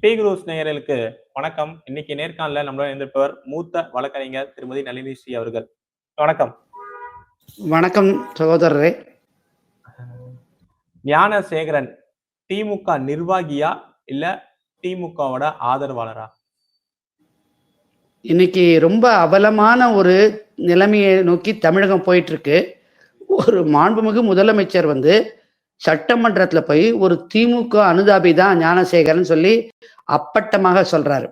B cruise நேயர்களுக்கு வணக்கம். இன்னைக்கு நேர்காணல நம்மளோட இருந்திருப்பவர் மூத்த வழக்கறிஞர் திருமதி நளினி ஸ்ரீ அவர்கள். வணக்கம். வணக்கம் சகோதரரே. ஞானசேகரன் திமுக நிர்வாகியா இல்ல திமுகவோட ஆதரவாளரா? இன்னைக்கு ரொம்ப அவலமான ஒரு நிலைமையை நோக்கி தமிழகம் போயிட்டு இருக்கு. ஒரு மாண்புமிகு முதலமைச்சர் வந்து சட்டமன்றத்துல போய் ஒரு திமுக அனுதாபி தான் ஞானசேகரன் சொல்லி அப்பட்டமாக சொல்றாரு.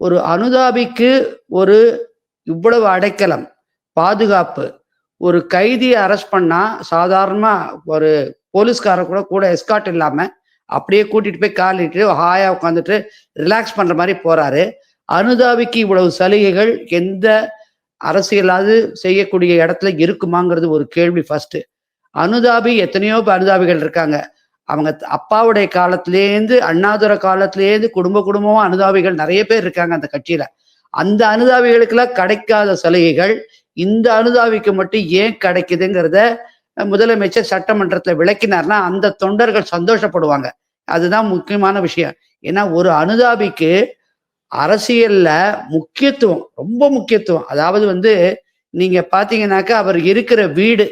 ஒரு அனுதாபிக்கு ஒரு இவ்வளவு அடைக்கலம் பாதுகாப்பு ஒரு கைதியை அரெஸ்ட் பண்ணா சாதாரணமா ஒரு போலீஸ்கார கூட கூட எஸ்காட் இல்லாம அப்படியே கூட்டிட்டு போய் காலிட்டு ஹாயா உட்காந்துட்டு ரிலாக்ஸ் பண்ற மாதிரி போறாரு. அனுதாபிக்கு இவ்வளவு சலுகைகள் எந்த அரசியலாவது செய்யக்கூடிய இடத்துல இருக்குமாங்கிறது ஒரு கேள்வி ஃபர்ஸ்ட் அனுதாபி எத்தனையோ அனுதாபிகள் இருக்காங்க. அவங்க அப்பாவுடைய காலத்திலேருந்து அண்ணாதுரை காலத்திலேருந்து குடும்ப குடும்பமா அனுதாபிகள் நிறைய பேர் இருக்காங்க அந்த கட்சியில. அந்த அனுதாபிகளுக்கெல்லாம் கிடைக்காத சலுகைகள் இந்த அனுதாபிக்கு மட்டும் ஏன் கிடைக்குதுங்கிறத முதலமைச்சர் சட்டமன்றத்தில் விளக்கினார்னா அந்த தொண்டர்கள் சந்தோஷப்படுவாங்க. அதுதான் முக்கியமான விஷயம். ஏன்னா ஒரு அனுதாபிக்கு அரசியல்ல முக்கியத்துவம் ரொம்ப முக்கியத்துவம். அதாவது வந்து நீங்க பாத்தீங்கன்னாக்கா அவர் இருக்கிற வீடு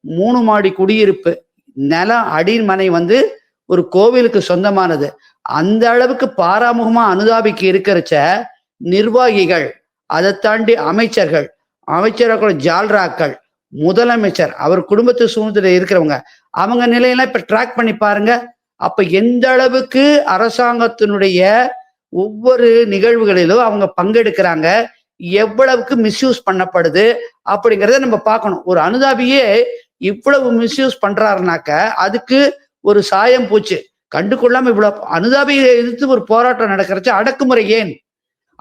மூணு மாடி குடியிருப்பு. நிலம் அடிமனை வந்து ஒரு கோவிலுக்கு சொந்தமானது. அந்த அளவுக்கு பாராமுகமா அனுதாபிக்கு இருக்கிறச்ச நிர்வாகிகள் அதை தாண்டி அமைச்சர்கள் அமைச்சர்கள் ஜால்ராக்கள் முதலமைச்சர் அவர் குடும்பத்து சூழ்நிலை இருக்கிறவங்க அவங்க நிலையெல்லாம் இப்ப ட்ராக் பண்ணி பாருங்க. அப்ப எந்த அளவுக்கு அரசாங்கத்தினுடைய ஒவ்வொரு நிகழ்வுகளிலும் அவங்க பங்கெடுக்கிறாங்க எவ்வளவுக்கு மிஸ்யூஸ் பண்ணப்படுது அப்படிங்கிறத நம்ம பார்க்கணும். ஒரு அனுதாபியே இவ்வளவு மிஸ்யூஸ் பண்றாருனாக்க அதுக்கு ஒரு சாயம் போச்சு. கண்டு கொள்ளாம இவ்வளவு அனுதாபியை எதிர்த்து ஒரு போராட்டம் நடக்கிறச்சு அடக்குமுறை ஏன்?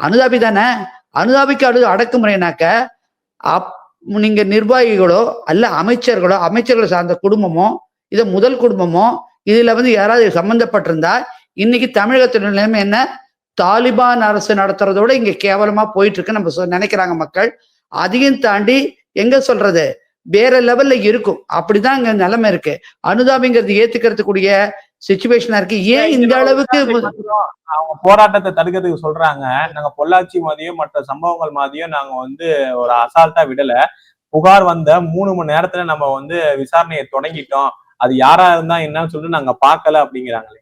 அனுதாபி தானே? அனுதாபிக்கு அடு அடக்குமுறைனாக்க அப் நீங்க நிர்வாகிகளோ அல்ல அமைச்சர்களோ அமைச்சர்களை சார்ந்த குடும்பமோ இதை முதல் குடும்பமோ இதுல வந்து யாராவது சம்பந்தப்பட்டிருந்தா இன்னைக்கு தமிழகத்தின் நிலைமை என்ன? தாலிபான் அரசு நடத்துறதோட இங்க கேவலமா போயிட்டு இருக்கு நம்ம சொ- நினைக்கிறாங்க மக்கள். அதையும் தாண்டி எங்க சொல்றது? வேற லெவல்ல இருக்கும். அப்படிதான் இங்க நிலைமை இருக்கு. அனுதாபிங்கிறது ஏத்துக்கிறதுக்கூடிய சுச்சுவேஷனா இருக்கு. ஏன் இந்த அளவுக்கு அவங்க போராட்டத்தை தடுக்கிறதுக்கு சொல்றாங்க. நாங்க பொள்ளாச்சி மாதிரியும் மற்ற சம்பவங்கள் மாதிரியும் நாங்க வந்து ஒரு அசால்ட்டா விடல. புகார் வந்த மூணு மணி நேரத்துல நம்ம வந்து விசாரணையை தொடங்கிட்டோம். அது யாரா இருந்தா என்னன்னு சொல்லிட்டு நாங்க பார்க்கல அப்படிங்கிறாங்களே.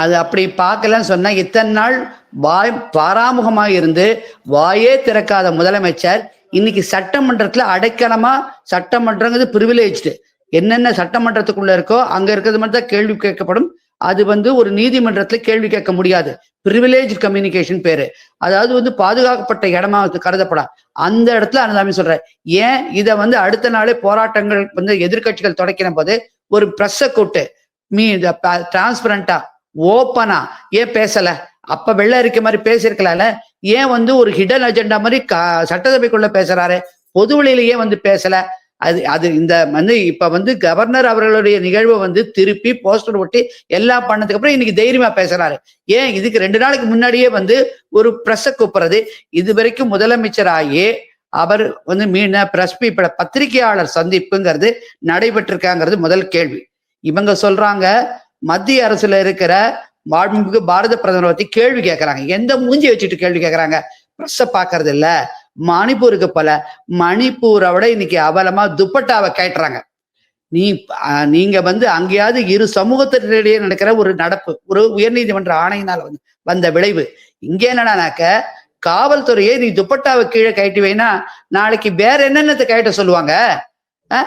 அது அப்படி பார்க்கலன்னு சொன்னா இத்தனை நாள் வாய் பாராமுகமா இருந்து வாயே திறக்காத முதலமைச்சர் இன்னைக்கு சட்டமன்றத்துல அடைக்கலமா சட்டமன்றங்கிறது பிரிவிலேஜ்டு என்னென்ன சட்டமன்றத்துக்குள்ள இருக்கோ அங்க இருக்கிறது மட்டும் தான் கேள்வி கேட்கப்படும். அது வந்து ஒரு நீதிமன்றத்துல கேள்வி கேட்க முடியாது. பிரிவிலேஜ் கம்யூனிகேஷன் பேரு. அதாவது வந்து பாதுகாக்கப்பட்ட இடமா அது கருதப்படும் அந்த இடத்துல அனுதாமி சொல்ற. ஏன் இதை வந்து அடுத்த நாளே போராட்டங்கள் வந்து எதிர்க்கட்சிகள் தொடக்கின போது ஒரு பிரஸ்ஸை கூட்டு மீ டிரான்ஸ்பரண்டா ஓப்பனா ஏன் பேசல? அப்ப வெள்ள இருக்க மாதிரி பேசியிருக்கலாம்ல? ஏன் வந்து ஒரு ஹிடன் அஜெண்டா மாதிரி க- சட்டசபைக்குள்ள பேசுறாரு? பொது வழியிலேயே வந்து பேசல. அது அது இந்த வந்து இப்ப வந்து கவர்னர் அவர்களுடைய நிகழ்வை வந்து திருப்பி போஸ்டர் ஒட்டி எல்லாம் பண்ணதுக்கு அப்புறம் இன்னைக்கு தைரியமா பேசுறாரு. ஏன் இதுக்கு ரெண்டு நாளுக்கு முன்னாடியே வந்து ஒரு பிரஸ்ஸை கூப்பிடுறது? இது வரைக்கும் முதலமைச்சராகி அவர் வந்து மீன பிரஸ் பீப்பிள பத்திரிகையாளர் சந்திப்புங்கிறது நடைபெற்றிருக்காங்கிறது முதல் கேள்வி. இவங்க சொல்றாங்க மத்திய அரசுல இருக்கிற மாண்புமிகு பாரத பிரதமரை பத்தி கேள்வி கேட்கறாங்க எந்த மூஞ்சி வச்சுட்டு கேள்வி கேட்கறாங்க பிரஸ்ஸ பாக்குறது இல்ல மணிப்பூருக்கு போல மணிப்பூரை விட இன்னைக்கு அவலமா துப்பட்டாவை கேட்டுறாங்க நீ நீங்க வந்து அங்கேயாவது இரு சமூகத்தினிடையே நடக்கிற ஒரு நடப்பு ஒரு உயர்நீதிமன்ற ஆணையினால் வந்து வந்த விளைவு. இங்க என்னடானாக்க காவல்துறையை நீ துப்பட்டாவை கீழே கட்டி நாளைக்கு வேற என்னென்னத்தை கட்ட சொல்லுவாங்க?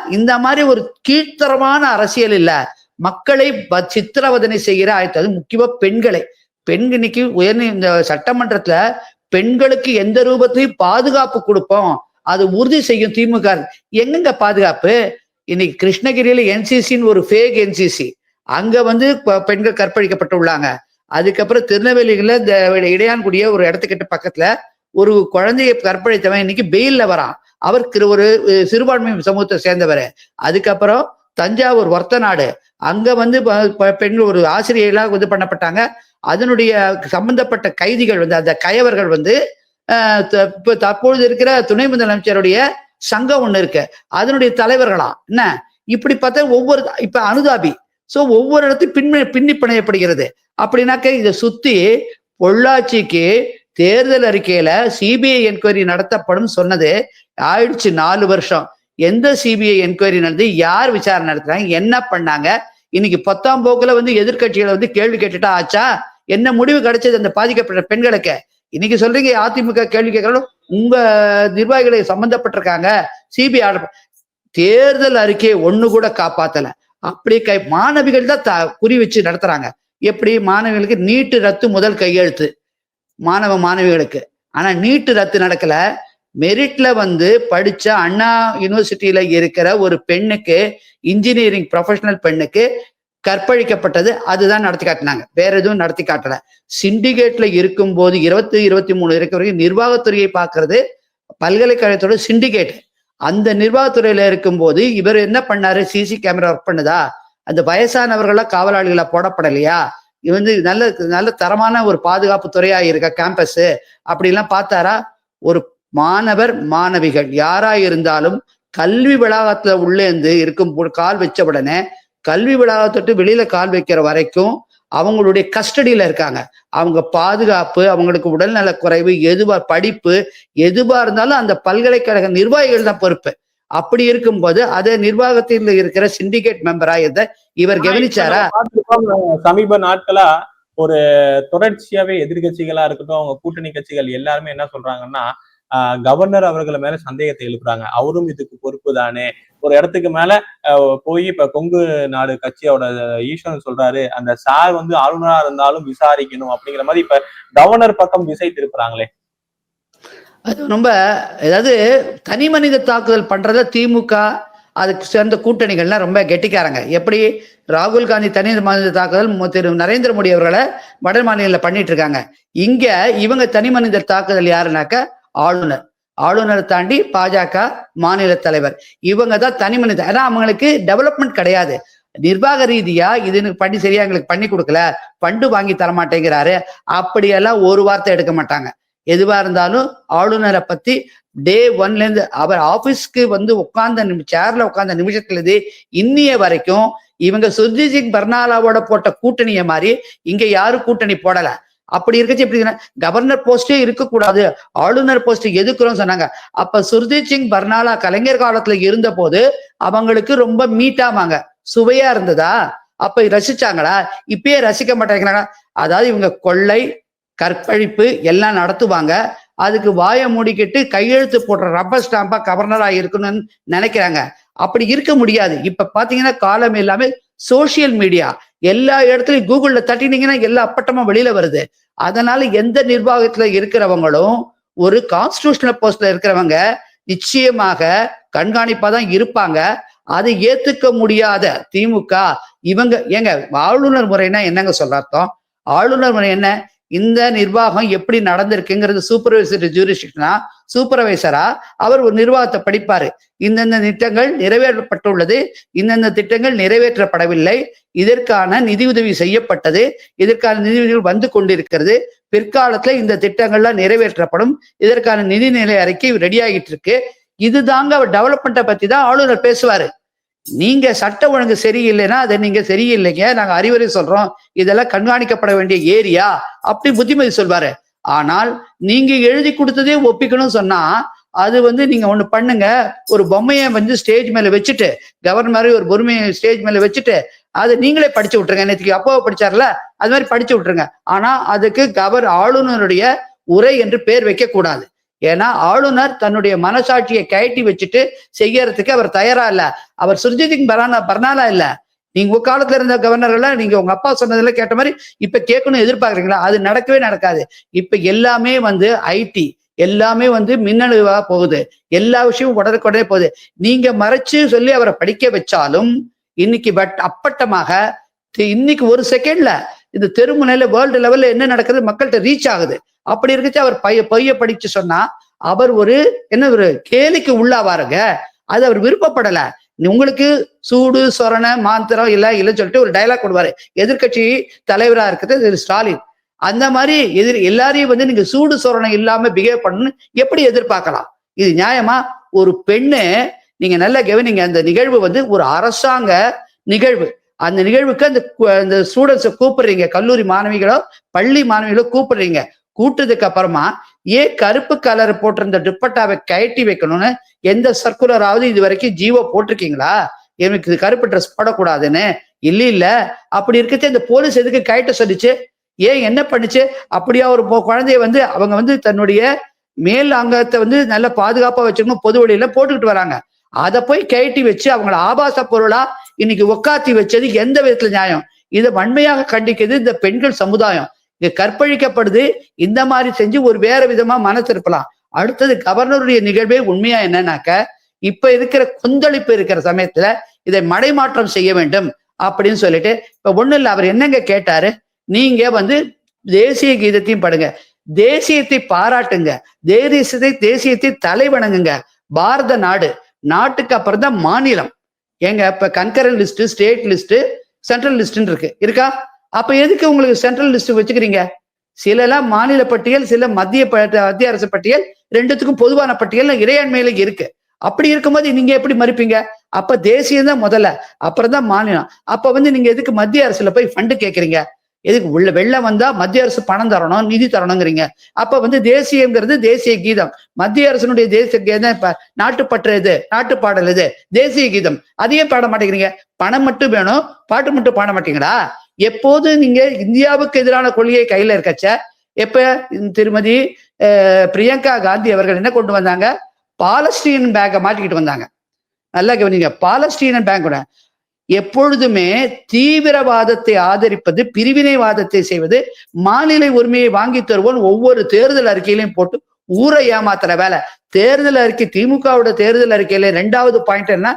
இந்த மாதிரி ஒரு கீழ்த்தரமான அரசியல் இல்லை. மக்களை சித்திரவதனை செய்கிற ஆயத்தம் அது முக்கியமா பெண்களை. பெண் இன்னைக்கு உயர் இந்த சட்டமன்றத்துல பெண்களுக்கு எந்த ரூபத்திலையும் பாதுகாப்பு கொடுப்போம். அது உறுதி செய்யும் திமுக எங்கெங்க பாதுகாப்பு? இன்னைக்கு கிருஷ்ணகிரியில என்சிசின்னு ஒரு ஃபேக் என்சிசி அங்க வந்து ப- பெண்கள் கற்பழிக்கப்பட்டுள்ளாங்க அதுக்கப்புறம் திருநெல்வேலியில இந்த இடையான்குடிய ஒரு இடத்துக்கிட்ட பக்கத்துல ஒரு குழந்தையை கற்பழித்தவன் இன்னைக்கு பெயில்ல வரான். அவர் ஒரு சிறுபான்மை சமூகத்தை சேர்ந்தவர். அதுக்கப்புறம் தஞ்சாவூர் ஒர்த்தநாடு அங்க வந்து ப- பெண்கள் ஒரு ஆசிரியர்களாக இது பண்ணப்பட்டாங்க. அதனுடைய சம்பந்தப்பட்ட கைதிகள் வந்து அந்த கயவர்கள் வந்து இப்போ த- தற்பொழுது இருக்கிற துணை முதலமைச்சருடைய சங்கம் ஒன்று இருக்கு. அதனுடைய தலைவர்களாம் என்ன? இப்படி பார்த்தா ஒவ்வொரு இப்ப அனுதாபி. ஸோ ஒவ்வொரு இடத்தையும் பின் பின்னி பிணையப்படுகிறது அப்படின்னாக்க இதை சுத்தி பொள்ளாச்சிக்கு தேர்தல் அறிக்கையில சிபிஐ என்கொயரி நடத்தப்படும் சொன்னது ஆயிடுச்சு நாலு வருஷம். எந்த சிபிஐ என்கொயரி நடந்து யார் விசாரணை நடத்துறாங்க என்ன பண்ணாங்க? இன்னைக்கு பத்தாம் போக்குல வந்து எதிர்க்கட்சிகளை வந்து கேள்வி கேட்டுட்டா ஆச்சா? என்ன முடிவு கிடைச்சது அந்த பாதிக்கப்பட்ட பெண்களுக்கு? இன்னைக்கு சொல்றீங்க அதிமுக கேள்வி கேட்கறாலும் உங்க நிர்வாகிகளை சம்பந்தப்பட்டிருக்காங்க சிபிஐ தேர்தல் அறிக்கையை ஒண்ணு கூட காப்பாத்தல. அப்படி கை மாணவிகள் தான் த- குறி வச்சு நடத்துறாங்க. எப்படி? மாணவிகளுக்கு நீட்டு ரத்து முதல் கையெழுத்து. மாணவ மாணவிகளுக்கு. ஆனா நீட்டு ரத்து நடக்கல. மெரிட்ல வந்து படிச்ச அண்ணா யூனிவர்சிட்டியில இருக்கிற ஒரு பெண்ணுக்கு இன்ஜினியரிங் ப்ரொஃபஷனல் பெண்ணுக்கு கற்பழிக்கப்பட்டது. அதுதான் நடத்தி காட்டினாங்க. வேற எதுவும் நடத்தி காட்டல. சிண்டிகேட்ல இருக்கும்போது இருபத்தி இருபத்தி மூணு இருக்க வரைக்கும் நிர்வாகத்துறையை பார்க்கறது பல்கலைக்கழகத்தோட சிண்டிகேட் அந்த நிர்வாகத்துறையில இருக்கும்போது இவர் என்ன பண்ணாரு? சிசி கேமரா ஒர்க் பண்ணுதா? அந்த வயசானவர்களா காவலாளிகளா போடப்படலையா? இது வந்து நல்ல நல்ல தரமான ஒரு பாதுகாப்பு துறையா இருக்க கேம்பஸ் அப்படிலாம் பார்த்தாரா? ஒரு மாணவர் மாணவிகள். யாரா இருந்தாலும் கல்வி வளாகத்துல உள்ளே இருந்து இருக்கும் போ- கால் வச்ச உடனே கல்வி வளாகத்தொட்டு வெளியில கால் வைக்கிற வரைக்கும் அவங்களுடைய கஸ்டடியில இருக்காங்க. அவங்க பாதுகாப்பு அவங்களுக்கு உடல்நல குறைவு எதுவா படிப்பு எதுவா இருந்தாலும் அந்த பல்கலைக்கழக நிர்வாகிகள் தான் பொறுப்பு. அப்படி இருக்கும்போது அதை நிர்வாகத்தில் இருக்கிற சிண்டிகேட் மெம்பரா இருந்த இவர் கவனிச்சாரா? சமீப நாட்களா ஒரு தொடர்ச்சியாவே எதிர்க்கட்சிகளா இருக்கட்டும் அவங்க கூட்டணி கட்சிகள் எல்லாருமே என்ன சொல்றாங்கன்னா கவர்னர் அவர்களை மேல சந்தேகத்தை எழுப்புறாங்க. அவரும் இதுக்கு பொறுப்பு தானே? ஒரு இடத்துக்கு மேல போய் இப்ப கொங்கு நாடு கட்சியோட ஈஸ்வரன் சொல்றாரு அந்த சார் வந்து ஆளுநரா இருந்தாலும் விசாரிக்கணும் அப்படிங்கிற மாதிரி இப்ப கவர்னர் பக்கம் திசை திருப்புறாங்களே. அது ரொம்ப அதாவது தனி மனித தாக்குதல் பண்றத திமுக அதுக்கு சேர்ந்த கூட்டணிகள்லாம் ரொம்ப கெட்டிக்காரங்க. எப்படி ராகுல் காந்தி தனி மனித தாக்குதல் திரு நரேந்திர மோடி அவர்களை வட மாநிலங்களில் பண்ணிட்டு இருக்காங்க. இங்க இவங்க தனி மனித தாக்குதல் யாருனாக்க ஆளுநர். ஆளுநரை தாண்டி பாஜக மாநில தலைவர். இவங்க தான் தனி மனித. ஏன்னா அவங்களுக்கு டெவலப்மெண்ட் கிடையாது. நிர்வாக ரீதியா இது எனக்கு பண்ணி சரியா எங்களுக்கு பண்ணி கொடுக்கல. ஃபண்டு வாங்கி தர மாட்டேங்கிறாரு அப்படியெல்லாம் ஒரு வார்த்தை எடுக்க மாட்டாங்க. எதுவா இருந்தாலும் ஆளுநரை பத்தி டே ஒன்ல இருந்து அவர் ஆபீஸ்க்கு வந்து உட்கார்ந்த சேர்ல உட்கார்ந்த நிமிஷத்துல இருந்து இன்னிய வரைக்கும் இவங்க சுர்ஜித் சிங் பர்னாலாவோட போட்ட கூட்டணிய மாதிரி இங்க யாரும் கூட்டணி போடல. அப்படி இருக்கச்சு எப்படி கவர்னர் போஸ்டே இருக்கக்கூடாது. ஆளுநர் போஸ்ட் எதுக்குறோம் சொன்னாங்க. அப்ப சுர்ஜித் சிங் பர்னாலா கலைஞர் காலத்துல இருந்த போது அவங்களுக்கு ரொம்ப மீட்டாமாங்க. சுவையா இருந்ததா? அப்ப ரசிச்சாங்களா? இப்பயே ரசிக்க மாட்டேங்கிறாங்க அதாவது இவங்க கொள்ளை கற்பழிப்பு எல்லாம் நடத்துவாங்க. அதுக்கு வாயை மூடிக்கிட்டு கையெழுத்து போடுற ரப்பர் ஸ்டாம்பா கவர்னரா இருக்கணும்னு நினைக்கிறாங்க. அப்படி இருக்க முடியாது. இப்ப பாத்தீங்கன்னா காலம் எல்லாமே சோசியல் மீடியா எல்லா இடத்துலையும் கூகுள்ல தட்டினீங்கன்னா எல்லா அப்பட்டமா வெளியில வருது. அதனால எந்த நிர்வாகத்துல இருக்கிறவங்களும் ஒரு கான்ஸ்டியூஷனல் போஸ்ட்ல இருக்கிறவங்க நிச்சயமாக கண்காணிப்பா தான் இருப்பாங்க. அதை ஏத்துக்க முடியாத திமுக இவங்க ஏங்க ஆளுநர் முறைன்னா என்னங்க சொல்ல அர்த்தம் ஆளுநர் முறை என்ன? இந்த நிர்வாகம் எப்படி நடந்திருக்குங்கிறது சூப்பர்வைசர் ஜூரிஸ்டிக்னா சூப்பர்வைசரா அவர் ஒரு நிர்வாகத்தை படிப்பாரு. இந்தந்த திட்டங்கள் நிறைவேற்றப்பட்டுள்ளது இந்தந்த திட்டங்கள் நிறைவேற்றப்படவில்லை இதற்கான நிதியுதவி செய்யப்பட்டது இதற்கான நிதியுதவிகள் வந்து கொண்டிருக்கிறது பிற்காலத்துல இந்த திட்டங்கள்லாம் நிறைவேற்றப்படும் இதற்கான நிதிநிலை அறிக்கை ரெடி ஆகிட்டு இருக்கு இதுதாங்க அவர் டெவலப்மெண்ட்டை பத்தி தான் ஆளுநர் பேசுவாரு. நீங்க சட்ட ஒழுங்கு சரியில்லைன்னா அதை நீங்க சரியில்லைங்க. நாங்க அறிவுரை சொல்றோம். இதெல்லாம் கண்காணிக்கப்பட வேண்டிய ஏரியா அப்படி புத்திமதி சொல்வாரு. ஆனால் நீங்க எழுதி கொடுத்ததே ஒப்பிக்கணும்னு சொன்னா அது வந்து நீங்க ஒண்ணு பண்ணுங்க. ஒரு பொம்மையை வந்து ஸ்டேஜ் மேல வச்சுட்டு கவர்னர் மாதிரி ஒரு பொறுமையை ஸ்டேஜ் மேல வச்சுட்டு அதை நீங்களே படிச்சு விட்டுருங்க. நேற்றுக்கு அப்பாவை படிச்சார்ல அது மாதிரி படிச்சு விட்டுருங்க. ஆனா அதுக்கு கவர் ஆளுநருடைய உரை என்று பேர் வைக்க கூடாது ஏன்னா ஆளுநர் தன்னுடைய மனசாட்சியை கயட்டி வச்சுட்டு செய்யறதுக்கு அவர் தயாரா இல்ல. அவர் சுர்ஜித் பரானா பர்னாலா இல்ல. நீங்க உக்காலத்துல இருந்த கவர்னர்கள் நீங்க உங்க அப்பா சொன்னதுல கேட்ட மாதிரி இப்ப கேட்கணும் எதிர்பார்க்குறீங்களா? அது நடக்கவே நடக்காது. இப்ப எல்லாமே வந்து ஐடி எல்லாமே வந்து மின்னணுவா போகுது. எல்லா விஷயமும் உடனுக்குடனே போகுது. நீங்க மறைச்சு சொல்லி அவரை படிக்க வச்சாலும் இன்னைக்கு பட் அப்பட்டமாக இன்னைக்கு ஒரு செகண்ட்ல இந்த தெருமுனையில வேர்ல்டு லெவல்ல என்ன நடக்குது? மக்கள்கிட்ட ரீச் ஆகுது. அப்படி இருக்கச்சு அவர் பைய பொய்ய படிச்சு சொன்னா அவர் ஒரு என்ன ஒரு கேலிக்கு உள்ளாவாருங்க. அது அவர் விருப்பப்படல. உங்களுக்கு சூடு சொரண மாந்திரம் இல்ல இல்லைன்னு சொல்லிட்டு ஒரு டைலாக் கொடுவாரு எதிர்க்கட்சி தலைவரா இருக்கிறது திரு ஸ்டாலின். அந்த மாதிரி எதிர் எல்லாரையும் வந்து நீங்க சூடு சொரணம் இல்லாம பிஹேவ் பண்ணணும்னு எப்படி எதிர்பார்க்கலாம்? இது நியாயமா? ஒரு பெண்ணு நீங்க நல்லா கவனிங்க அந்த நிகழ்வு வந்து ஒரு அரசாங்க நிகழ்வு. அந்த நிகழ்வுக்கு அந்த அந்த ஸ்டூடெண்ட்ஸை கூப்பிடுறீங்க. கல்லூரி மாணவிகளோ பள்ளி மாணவிகளோ கூப்பிடுறீங்க. கூட்டதுக்கு அப்புறமா ஏன் கருப்பு கலர் போட்டிருந்த துப்பட்டாவை கயட்டி வைக்கணும்னு எந்த சர்க்குலராவது இது வரைக்கும் ஜீவோ போட்டிருக்கீங்களா? எனக்கு இது கருப்பு ட்ரெஸ் போடக்கூடாதுன்னு. இல்ல இல்ல. அப்படி இருக்கச்சே இந்த போலீஸ் எதுக்கு கயட்ட சொல்லிச்சு? ஏன் என்ன பண்ணுச்சு? அப்படியா ஒரு குழந்தைய வந்து அவங்க வந்து தன்னுடைய மேல் அங்கத்தை வந்து நல்ல பாதுகாப்பா வச்சுக்கணும் பொது வழியில போட்டுக்கிட்டு வராங்க. அதை போய் கயட்டி வச்சு அவங்கள ஆபாச பொருளா இன்னைக்கு உக்காத்தி வச்சது எந்த விதத்துல நியாயம்? இதை வன்மையாக கண்டிக்குது இந்த பெண்கள் சமுதாயம். இது கற்பழிக்கப்படுது. இந்த மாதிரி செஞ்சு ஒரு வேற விதமா மன திருப்பலாம் அடுத்தது கவர்னருடைய நிகழ்வே உண்மையா என்னன்னாக்க இப்ப இருக்கிற கொந்தளிப்பு இருக்கிற சமயத்துல இதை மடைமாற்றம் செய்ய வேண்டும் அப்படின்னு சொல்லிட்டு இப்ப ஒண்ணு இல்லை அவர் என்னங்க கேட்டாரு? நீங்க வந்து தேசிய கீதத்தையும் படுங்க. தேசியத்தை பாராட்டுங்க. தேசியத்தை தேசியத்தை தலை வணங்குங்க. பாரத நாடு. நாட்டுக்கு அப்புறம் தான் மாநிலம். ஏங்க இப்ப concurrent list state list central லிஸ்ட்னு இருக்கு. இருக்கா? அப்ப எதுக்கு உங்களுக்கு சென்ட்ரல் லிஸ்ட் வச்சுக்கிறீங்க? சிலலாம் மாநில பட்டியல் சில மத்திய மத்திய அரசு பட்டியல் ரெண்டுத்துக்கும் பொதுவான பட்டியல் இறையாண்மையில இருக்கு. அப்படி இருக்கும்போது நீங்க எப்படி மறுப்பீங்க? அப்ப தேசியம் தான் முதல்ல அப்புறம் தான் மாநிலம். அப்ப வந்து நீங்க எதுக்கு மத்திய அரசுல போய் ஃபண்டு கேட்கறீங்க எதுக்கு உள்ள வெள்ளம் வந்தா மத்திய அரசு பணம் தரணும் நிதி தரணுங்கிறீங்க. அப்ப வந்து தேசியங்கிறது தேசிய கீதம். மத்திய அரசனுடைய தேசிய கீதம் இப்ப நாட்டுப்பற்று இது நாட்டு பாடல் இது தேசிய கீதம். அதையே பாட மாட்டேங்கிறீங்க. பணம் மட்டும் வேணும் பாட்டு மட்டும் பாட மாட்டீங்களா? எப்போது நீங்க இந்தியாவுக்கு எதிரான கொள்கையை கையில இருக்கச்ச எப்ப திருமதி பிரியங்கா காந்தி அவர்கள் என்ன கொண்டு வந்தாங்க? பாலஸ்தீன் பேங்கை மாட்டிக்கிட்டு வந்தாங்க. நல்லா கவனிங்க பாலஸ்தீனன் பேங்கோட எப்பொழுதுமே தீவிரவாதத்தை ஆதரிப்பது பிரிவினைவாதத்தை செய்வது மாநில உரிமையை வாங்கி தருவோம் ஒவ்வொரு தேர்தல் அறிக்கையிலையும் போட்டு ஊரை ஏமாத்துற வேலை. தேர்தல் அறிக்கை திமுகவோட தேர்தல் அறிக்கையில ரெண்டாவது பாயிண்ட் என்ன?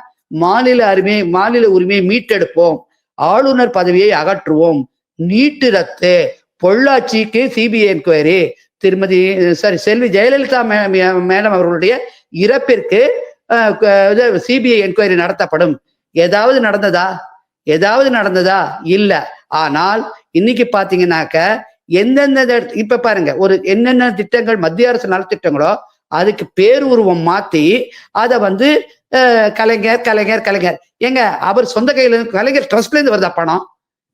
மாநில அருமை மாநில உரிமையை மீட்டெடுப்போம். ஆளுநர் பதவியை அகற்றுவோம். நீட்டு ரத்து. பொள்ளாச்சிக்கு CBI enquiry Thirumathi sorry Selvi Jayalalithaa மே- மே- மேடம் அவர்களுடைய இறப்பிற்கு சிபிஐ என்கொயரி நடத்தப்படும். ஏதாவது நடந்ததா? ஏதாவது நடந்ததா? இல்ல. ஆனால் இன்னைக்கு பாத்தீங்கன்னாக்க எந்தெந்த இடத்து- இப்ப பாருங்க ஒரு என்னென்ன திட்டங்கள் மத்திய அரசு நலத்திட்டங்களோ அதுக்கு பேருருவம் மாத்தி அதை வந்து கலைஞர் கலைஞர் கலைஞர். ஏங்க அவர் சொந்த கையில இருந்து- கலைஞர் ட்ரஸ்ட்ல இருந்து வருதா பணம்?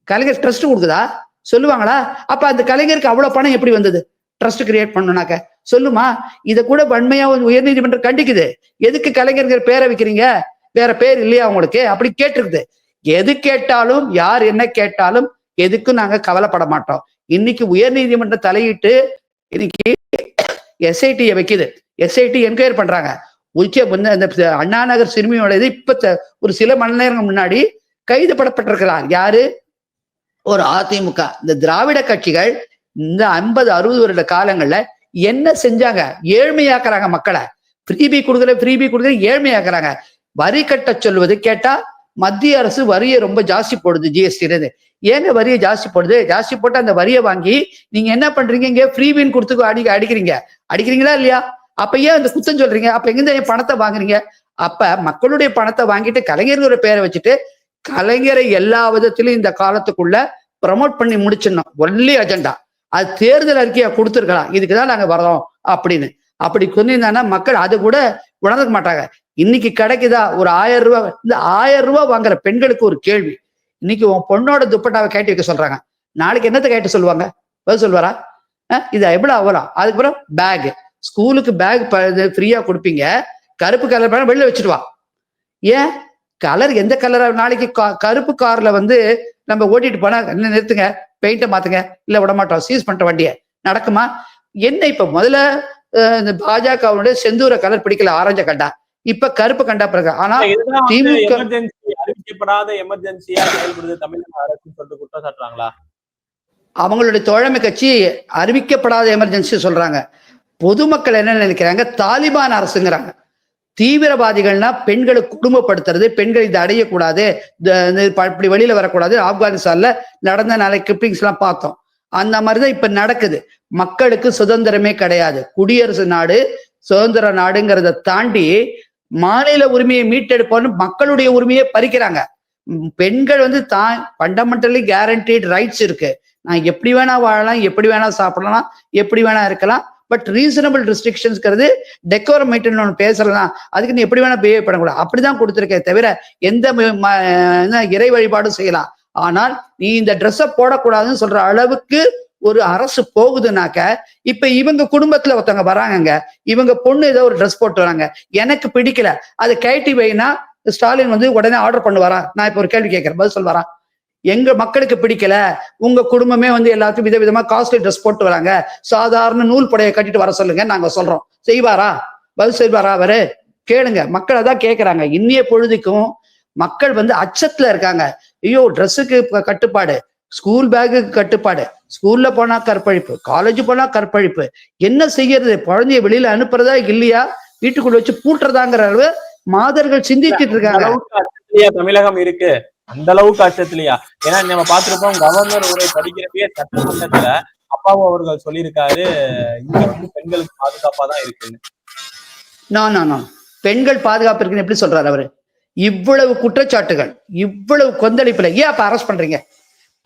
கலைஞர் ட்ரஸ்ட் கொடுக்குதா? சொல்லுவாங்களா? அப்ப அந்த கலைஞருக்கு அவ்வளவு பணம் எப்படி வந்தது? ட்ரஸ்ட் கிரியேட் பண்ணணும்னாக்க. சொல்லுமா? இதை கூட வன்மையா உயர்நீதிமன்றம் கண்டிக்குது. எதுக்கு கலைஞர்கிற பேரை வைக்கிறீங்க? வேற பேர் இல்லையா உங்களுக்கு? அப்படி கேட்டிருக்குது. எது கேட்டாலும் யார் என்ன கேட்டாலும் எதுக்கும் நாங்க கவலைப்பட மாட்டோம். இன்னைக்கு உயர்நீதிமன்றம் தலையிட்டு இன்னைக்கு எஸ்ஐடியை வைக்குது. எஸ்ஐடி என்கொயர் பண்றாங்க. உச்ச இந்த அண்ணா நகர் சிறுமியோட இது இப்ப ஒரு சில மணி நேரங்கள் முன்னாடி கைது படப்பட்டிருக்கிறார். யாரு? ஒரு அதிமுக. இந்த திராவிட கட்சிகள் இந்த ஐம்பது அறுபது வருட காலங்கள்ல என்ன செஞ்சாங்க? ஏழ்மையாக்குறாங்க மக்களை. ஃப்ரீபி கொடுக்குற ஃப்ரீபி கொடுக்குற ஏழ்மையாக்குறாங்க. வரி கட்ட சொல்வது கேட்டா மத்திய அரசு வரியை ரொம்ப ஜாஸ்தி போடுது ஜிஎஸ்டி இருந்து. ஏங்க வரியை ஜாஸ்தி போடுது? ஜாஸ்தி போட்டு அந்த வரியை வாங்கி நீங்க என்ன பண்றீங்க? இங்க ஃப்ரீபின் கொடுத்து அடி அடிக்கிறீங்க. அடிக்கிறீங்களா இல்லையா? அப்ப ஏன் அந்த குத்தம் சொல்றீங்க? அப்ப எங்க என் பணத்தை வாங்குறீங்க? அப்ப மக்களுடைய பணத்தை வாங்கிட்டு கலைஞர்களோட பேரை வச்சுட்டு கலைஞரை எல்லா விதத்திலும் இந்த காலத்துக்குள்ள ப்ரமோட் பண்ணி முடிச்சிடணும். ஒன்லி அஜெண்டா அது தேர்தல் அறிக்கையா கொடுத்துருக்கலாம். இதுக்குதான் நாங்க வரோம் அப்படின்னு. அப்படி சொன்னீங்கன்னா மக்கள் அது கூட உணர்ந்துக்க மாட்டாங்க. இன்னைக்கு கிடைக்குதா? ஒரு ஆயிரம் ரூபாய் இந்த ஆயிரம் ரூபாய் வாங்குற பெண்களுக்கு ஒரு கேள்வி. இன்னைக்கு உன் பொண்ணோட துப்பட்டாவை கேட்டு வைக்க சொல்றாங்க. நாளைக்கு என்னத்தை கேட்டு சொல்லுவாங்க? பதில் சொல்வாரா இது எவ்வளோ அவ்வளோ அதுக்கப்புறம் பேக் ஸ்கூலுக்கு பேக் ஃப்ரீயா கொடுப்பீங்க. கருப்பு கலர் பேனா வெளில வச்சுட்டு வா. ஏன்? கலர் எந்த கலரா நாளைக்கு கா- கருப்பு கார்ல வந்து நம்ம ஓட்டிட்டு போனா என்ன நிறுத்துங்க? பெயிண்ட்டை மாத்துங்க. இல்ல விட மாட்டோம் சீஸ் பண்ற வண்டியை. நடக்குமா? என்ன இப்ப முதல்ல இந்த பாஜகவுடைய செந்தூர கலர் பிடிக்கல? ஆரஞ்ச கண்டா. இப்ப கருப்பு கண்டா பிறகு. ஆனா திமுக அறிவிக்கப்படாத எமர்ஜென்சியா செயல்படுது தமிழக அரசுன்னு சொல்லிட்டு குற்றம் சாட்டுறாங்களா? அவங்களுடைய தோழமை கட்சி அறிவிக்கப்படாத எமர்ஜென்சி சொல்றாங்க. பொதுமக்கள் என்ன நினைக்கிறாங்க? தாலிபான் அரசுங்கிறாங்க. தீவிரவாதிகள்னா பெண்களை குடும்பப்படுத்துறது பெண்கள் இதை அடையக்கூடாது இப்படி வெளியில வரக்கூடாது. ஆப்கானிஸ்தான்ல நடந்த நாளை கிளிப்பிங்ஸ் எல்லாம் பார்த்தோம். அந்த மாதிரிதான் இப்ப நடக்குது. மக்களுக்கு சுதந்திரமே கிடையாது. குடியரசு நாடு சுதந்திர நாடுங்கிறத தாண்டி மாநில உரிமையை மீட்டெடுப்போம்னு மக்களுடைய உரிமையை பறிக்கிறாங்க. பெண்கள் வந்து தான் ஃபண்டமெண்டலி கேரண்டீட் ரைட்ஸ் இருக்கு. நான் எப்படி வேணா வாழலாம் எப்படி வேணா சாப்பிடலாம் எப்படி வேணா இருக்கலாம். பட் ரீசனபிள் ரெஸ்ட்ரிக்ஷன்ஸ்ங்கிறது டெக்கோரம் மெயின்டைன் ஒன்று பேசலாம் அதுக்கு நீ எப்படி வேணா பிஹேவ் பண்ணக்கூடாது. அப்படிதான் கொடுத்துருக்கே தவிர எந்த என்ன இறை வழிபாடும் செய்யலாம். ஆனால் நீ இந்த ட்ரெஸ்ஸை போடக்கூடாதுன்னு சொல்ற அளவுக்கு ஒரு அரசு போகுதுனாக்க இப்ப இவங்க குடும்பத்துல ஒருத்தவங்க வராங்கங்க இவங்க பொண்ணு ஏதோ ஒரு ட்ரெஸ் போட்டு வராங்க எனக்கு பிடிக்கல. அதை கைட்டி வைனா ஸ்டாலின் வந்து உடனே ஆர்டர் பண்ணுவாரா நான் இப்ப ஒரு கேள்வி கேட்கிறேன். பதில் சொல்வாரா எங்க மக்களுக்கு பிடிக்கல. உங்க குடும்பமே வந்து எல்லாத்துக்கும் விதவிதமா காஸ்ட்லி ட்ரெஸ் போட்டு வராங்க. சாதாரண நூல் புடையை கட்டிட்டு வர சொல்லுங்க நாங்க சொல்றோம். செய்வாரா? பதில் செய்வாரா அவரு? கேளுங்க. மக்கள் அதான் கேட்கறாங்க இன்னைய பொழுதுக்கும் மக்கள் வந்து அச்சத்துல இருக்காங்க. ஐயோ ட்ரெஸ்ஸுக்கு கட்டுப்பாடு. ஸ்கூல் பேக்குக்கு கட்டுப்பாடு. ஸ்கூல்ல போனா கற்பழிப்பு காலேஜ் போனா கற்பழிப்பு. என்ன செய்யறது? குழந்தைய வெளியில அனுப்புறதா இல்லையா? வீட்டுக்குள்ள வச்சு பூட்டுறதாங்கிற அளவு மாதர்கள் சிந்திச்சிட்டு இருக்காங்க. தமிழகம் இருக்கு. அந்த அளவுக்கு அச்சத்திலேயா ஏன்னா நம்ம பார்த்திருப்போம் கவர்னர் உரை படிக்கிறப்பயே சட்டமன்றத்துல அப்பாவு அவர்கள் சொல்லியிருக்காரு இங்க வந்து பெண்களுக்கு பாதுகாப்பா தான் இருக்குன்னு. நோ நோ நோ பெண்கள் பாதுகாப்பு இருக்குன்னு எப்படி சொல்றாரு அவரு? இவ்வளவு குற்றச்சாட்டுகள் இவ்வளவு கொந்தளிப்புல ஏன் அப்ப அரெஸ்ட் பண்றீங்க?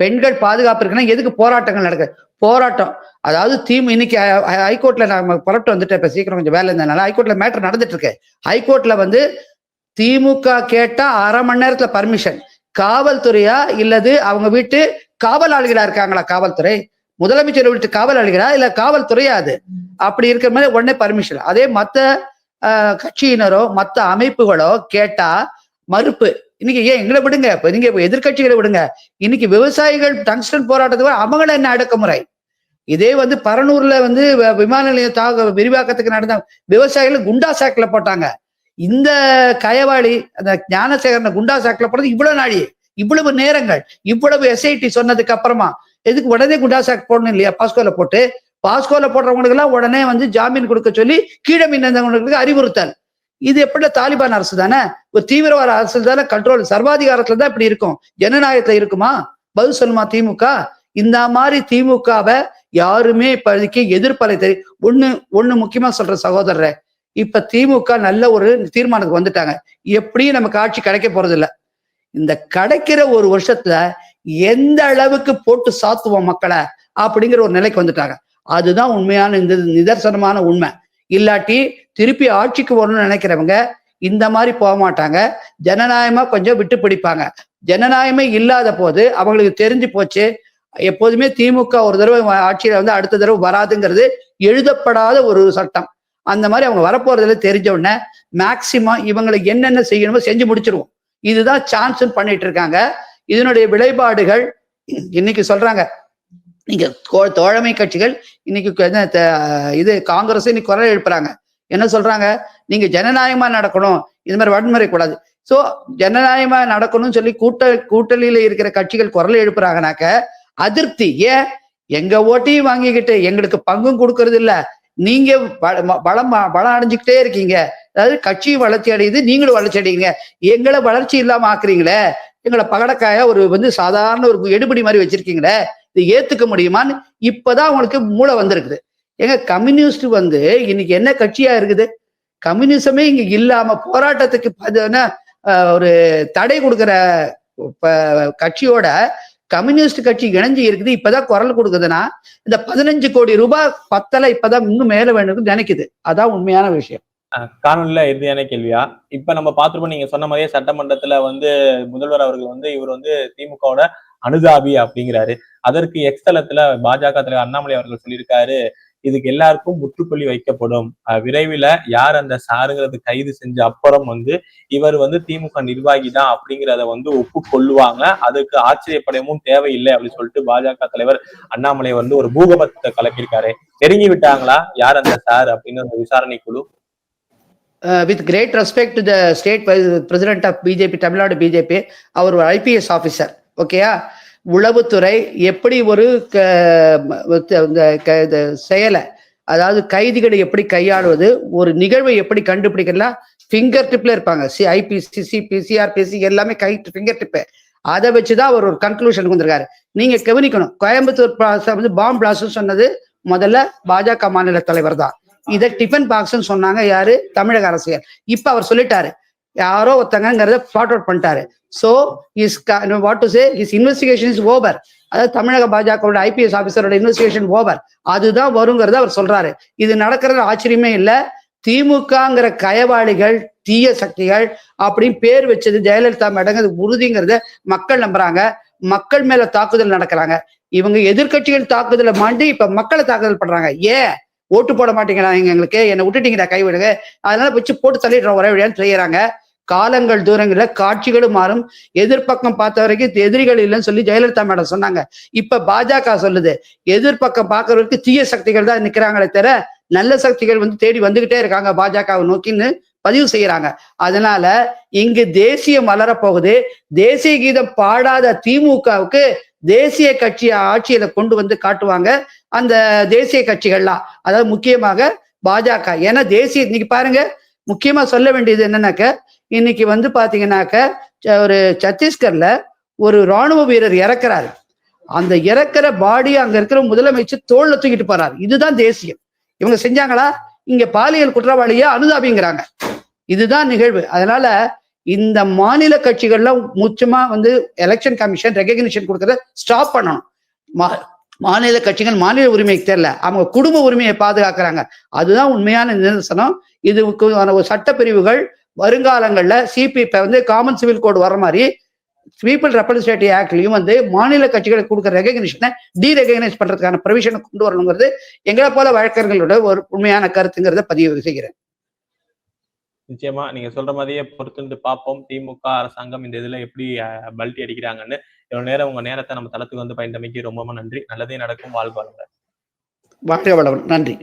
பெண்கள் பாதுகாப்பு இருக்குன்னா எதுக்கு போராட்டங்கள் நடக்குது? போராட்டம். அதாவது தீம் இன்னைக்கு ஹைகோர்ட்ல நான் புறப்பட்டு வந்துட்டேன் இப்ப சீக்கிரம் கொஞ்சம் வேலை இருந்ததுனால ஹைகோர்ட்ல மேட்டர் நடந்துட்டு இருக்கு ஹைகோர்ட்ல வந்து திமுக கேட்டா அரை மணி நேரத்துல பர்மிஷன் காவல்துறையா இல்லது அவங்க வீட்டு காவலாளிகளா இருக்காங்களா காவல்துறை? முதலமைச்சர் வீட்டு காவலாளிகளா இல்ல காவல்துறையா அது? அப்படி இருக்கிற மாதிரி உடனே பர்மிஷன் அதே மத்த கட்சியினரோ மத்த அமைப்புகளோ கேட்டா மறுப்பு. இன்னைக்கு ஏன் எங்களை விடுங்க? இப்ப நீங்க இப்ப எதிர்க்கட்சிகளை விடுங்க. இன்னைக்கு விவசாயிகள் டங்ஸ்டன் போராட்டத்துக்கு அவங்கள என்ன அடக்குமுறை? இதே வந்து பரனூர்ல வந்து விமான நிலையம் தாக விரிவாக்கத்துக்கு நடந்த விவசாயிகள் குண்டா சாக்கில் போட்டாங்க. இந்த கயவாளி அந்த ஞானசேகரனை குண்டா சாக்கில் போடுறது இவ்வளவு நாளி இவ்வளவு நேரங்கள் இவ்வளவு எஸ்ஐடி சொன்னதுக்கு அப்புறமா எதுக்கு உடனே குண்டா சாக் போடணும் இல்லையா? பாஸ்கோல போட்டு பாஸ்கோல போடுறவங்களுக்கு எல்லாம் உடனே வந்து ஜாமீன் கொடுக்க சொல்லி கீழே மின்னந்தவங்களுக்கு அறிவுறுத்தல். இது எப்படி தாலிபான் அரசு தானே? ஒரு தீவிரவாத அரசு தானே? கண்ட்ரோல் சர்வாதிகாரத்துல தான் இப்படி இருக்கும். ஜனநாயகத்துல இருக்குமா? பதில் சொல்லுமா திமுக? இந்த மாதிரி திமுகவை யாருமே இப்போதைக்கு எதிர்ப்பலை தெரியும் ஒண்ணு ஒண்ணு முக்கியமா சொல்ற சகோதரர் இப்ப திமுக நல்ல ஒரு தீர்மானத்துக்கு வந்துட்டாங்க. எப்படியும் நமக்கு ஆட்சி கிடைக்க போறது இல்ல இந்த கிடைக்கிற ஒரு வருஷத்துல எந்த அளவுக்கு போட்டு சாத்துவோம் மக்களை அப்படிங்கிற ஒரு நிலைக்கு வந்துட்டாங்க. அதுதான் உண்மையான இந்த நிதர்சனமான உண்மை. இல்லாட்டி திருப்பி ஆட்சிக்கு வரணும்னு நினைக்கிறவங்க இந்த மாதிரி போக மாட்டாங்க. ஜனநாயகமா கொஞ்சம் விட்டு பிடிப்பாங்க. ஜனநாயகமே இல்லாத போது அவங்களுக்கு தெரிஞ்சு போச்சு. எப்போதுமே திமுக ஒரு தடவை ஆட்சியில வந்து அடுத்த தடவை வராதுங்கிறது எழுதப்படாத ஒரு சட்டம். அந்த மாதிரி அவங்க வரப்போறதுல தெரிஞ்ச உடனே மேக்சிமம் இவங்களுக்கு என்னென்ன செய்யணுமோ செஞ்சு முடிச்சிருவோம். இதுதான் சான்ஸ்ன்னு பண்ணிட்டு இருக்காங்க. இதனுடைய விளைபாடுகள் இன்னைக்கு சொல்றாங்க. நீங்க கோ- தோழமை கட்சிகள் இன்னைக்கு இது காங்கிரஸ் இன்னைக்கு குரல் எழுப்புறாங்க. என்ன சொல்றாங்க? நீங்க ஜனநாயகமா நடக்கணும். இது மாதிரி வன்முறை கூடாது ஸோ ஜனநாயகமா நடக்கணும்னு சொல்லி கூட்ட கூட்டணியில இருக்கிற கட்சிகள் குரல் எழுப்புறாங்கனாக்க அதிருப்தி. ஏன்? எங்க ஓட்டையும் வாங்கிக்கிட்டு எங்களுக்கு பங்கும் கொடுக்கறது இல்ல நீங்க வ- ம- அடைஞ்சுக்கிட்டே இருக்கீங்க. அதாவது கட்சியும் வளர்ச்சி அடையுது நீங்களும் வளர்ச்சி அடையுங்க எங்களை வளர்ச்சி இல்லாம ஆக்குறீங்களே? எங்களை பகடக்காய ஒரு வந்து சாதாரண ஒரு எடுபடி மாதிரி வச்சிருக்கீங்களே? இது ஏத்துக்க முடியுமான்னு இப்பதான் உங்களுக்கு மூளை வந்திருக்குது. ஏங்க கம்யூனிஸ்ட் வந்து இன்னைக்கு என்ன கட்சியா இருக்குது? கம்யூனிசமே இங்க இல்லாம போராட்டத்துக்கு அது அஹ், ஒரு தடை கொடுக்கிற கட்சியோட கம்யூனிஸ்ட் கட்சி இணைஞ்சு இருக்குது. இப்பதான் குரல் கொடுக்குதுன்னா இந்த பதினஞ்சு கோடி ரூபாய் பத்தல இப்பதான் இன்னும் மேல வேணும்னு நினைக்குது. அதான் உண்மையான விஷயம். காணொலியில இறுதியான கேள்வியா? இப்ப நம்ம பாத்துருப்போம் நீங்க சொன்ன மாதிரியே சட்டமன்றத்துல வந்து முதல்வர் அவர்கள் வந்து இவர் வந்து திமுகவோட அனுதாபி அப்படிங்கிறாரு. அதற்கு எக்ஸ்தலத்துல பாஜக தலைவர் அண்ணாமலை அவர்கள் சொல்லியிருக்காரு. இதுக்கு எல்லாருக்கும் முற்றுப்புள்ளி வைக்கப்படும். விரைவில் யார் அந்த சாருங்கிறது கைது செஞ்ச அப்புறம் வந்து இவர் வந்து திமுக நிர்வாகி தான் அப்படிங்கிறத வந்து ஒப்புக்கொள்ளுவாங்க. அதுக்கு ஆச்சரியப்படவும் தேவையில்லை அப்படின்னு சொல்லிட்டு பாஜக தலைவர் அண்ணாமலை வந்து ஒரு பூகபத்தை கலப்பியிருக்காரு நெருங்கி விட்டாங்களா? யார் அந்த சார் அப்படின்னு அந்த விசாரணை குழு? With great respect to the state president of BJP Tamil Nadu BJP அவர் ஒரு ஐபிஎஸ் ஆஃபீஸர் ஓகேயா உளவுத்துறை எப்படி ஒரு க- இந்த க- செயலை அதாவது கைதிகளை எப்படி கையாளுவது ஒரு நிகழ்வை எப்படி கண்டுபிடிக்கலாம் ஃபிங்கர் டிப்ல இருப்பாங்க. சி ஐபிசி சிபிசிஆர்பிசி எல்லாமே கை ஃபிங்கர் டிப்பு அதை வச்சுதான் அவர் ஒரு கன்க்ளூஷனுக்கு வந்திருக்காரு. நீங்க கவனிக்கணும் கோயம்புத்தூர் வந்து பாம் பிளாஸ்ட் சொன்னது முதல்ல பாஜக மாநில தலைவர் தான். இதை டிஃபன் பாக்ஸ்ன்னு சொன்னாங்க யாரு? தமிழக அரசியல். இப்ப அவர் சொல்லிட்டாரு யாரோ ஒருத்தங்கிறத ஃபாட் அவுட் பண்ணிட்டாரு. So is what to say is investigation is over அதாவது தமிழக பாஜகவோட ஐபிஎஸ் ஆஃபீஸரோட இன்வெஸ்டிகேஷன் ஓவர் அதுதான் வருங்கிறத அவர் சொல்றாரு. இது நடக்கிறது ஆச்சரியமே இல்லை. திமுகங்கிற கயவாளிகள் தீய சக்திகள் அப்படின்னு பேர் வச்சது ஜெயலலிதா மேடங்க அது உறுதிங்கிறத மக்கள் நம்புறாங்க. மக்கள் மேல தாக்குதல் நடக்கிறாங்க. இவங்க எதிர்க்கட்சிகள் தாக்குதலை மாண்டி இப்ப மக்களை தாக்குதல் பண்றாங்க. ஏன்? ஓட்டு போட மாட்டீங்களா எங்களுக்கு? என்னை விட்டுட்டீங்கடா கைவிடுங்க அதனால வச்சு போட்டு தள்ளிடுறோம் ஒரே வழியான்னு செய்யறாங்க காலங்கள் தூரங்களில் காட்சிகளும் மாறும். எதிர்ப்பக்கம் பார்த்த வரைக்கும் எதிரிகள் இல்லைன்னு சொல்லி ஜெயலலிதா மேடம் சொன்னாங்க. இப்ப பாஜக சொல்லுது எதிர்ப்பக்கம் பார்க்கறவருக்கு தீய சக்திகள் தான் நிக்கிறாங்களே தவிர நல்ல சக்திகள் வந்து தேடி வந்துகிட்டே இருக்காங்க பாஜகவை நோக்கின்னு பதிவு செய்யறாங்க. அதனால இங்கு தேசியம் வளரப்போகுது. தேசிய கீதம் பாடாத திமுகவுக்கு தேசிய கட்சி ஆட்சியில கொண்டு வந்து காட்டுவாங்க அந்த தேசிய கட்சிகள்லாம். அதாவது முக்கியமாக பாஜக. ஏன்னா தேசிய இன்னைக்கு பாருங்க முக்கியமா சொல்ல வேண்டியது என்னன்னாக்க இன்னைக்கு வந்து பார்த்தீங்கன்னாக்க ஒரு சத்தீஸ்கர்ல ஒரு ராணுவ வீரர் இறக்குறாரு. அந்த இறக்குற பாடி அங்க இருக்கிற முதலமைச்சர் தோல்ல தூக்கிட்டு போறாரு. இதுதான் தேசியம். இவங்க செஞ்சாங்களா? இங்க பாலியல் குற்றவாளியா அனுதாபிங்கிறாங்க. இதுதான் நிகழ்வு. அதனால இந்த மாநில கட்சிகள்லாம் முச்சமா வந்து எலெக்ஷன் கமிஷன் ரெகக்னிஷன் கொடுக்கறத ஸ்டாப் பண்ணணும். மா- மாநில கட்சிகள் மாநில உரிமைக்கு தெரியல. அவங்க குடும்ப உரிமையை பாதுகாக்கிறாங்க. அதுதான் உண்மையான நிதர்சனம். இதுக்கு சட்ட பிரிவுகள் வருங்காலங்கள்ல சிபி இப்ப வந்து காமன் சிவில் கோட் வர மாதிரி பீப்புள் ரெப்ரஸன்டேட்டிவ் ஆக்ட்லயும் வந்து மாநில கட்சிகளுக்கு கொடுக்குற ரெகக்னிஷனை டீரெகனைஸ் பண்றதுக்கான ப்ரொவிஷனை கொண்டு வரணுங்கிறது எங்களை போல வழக்கறிஞர்களோட ஒரு உண்மையான கருத்துங்கிறத பதிவு செய்கிறேன். நிச்சயமா நீங்க சொல்ற மாதிரியே பொறுத்திருந்து பார்ப்போம். திமுக அரசாங்கம் இந்த இதுல எப்படி அஹ், பல்டி அடிக்கிறாங்கன்னு. இவ்வளவு நேரம் உங்க நேரத்தை நம்ம தளத்துக்கு வந்து பயந்தமைக்கு ரொம்ப நன்றி. நல்லதே நடக்கும். வாழ்வாங்க வாழ்க வளவன் நன்றி.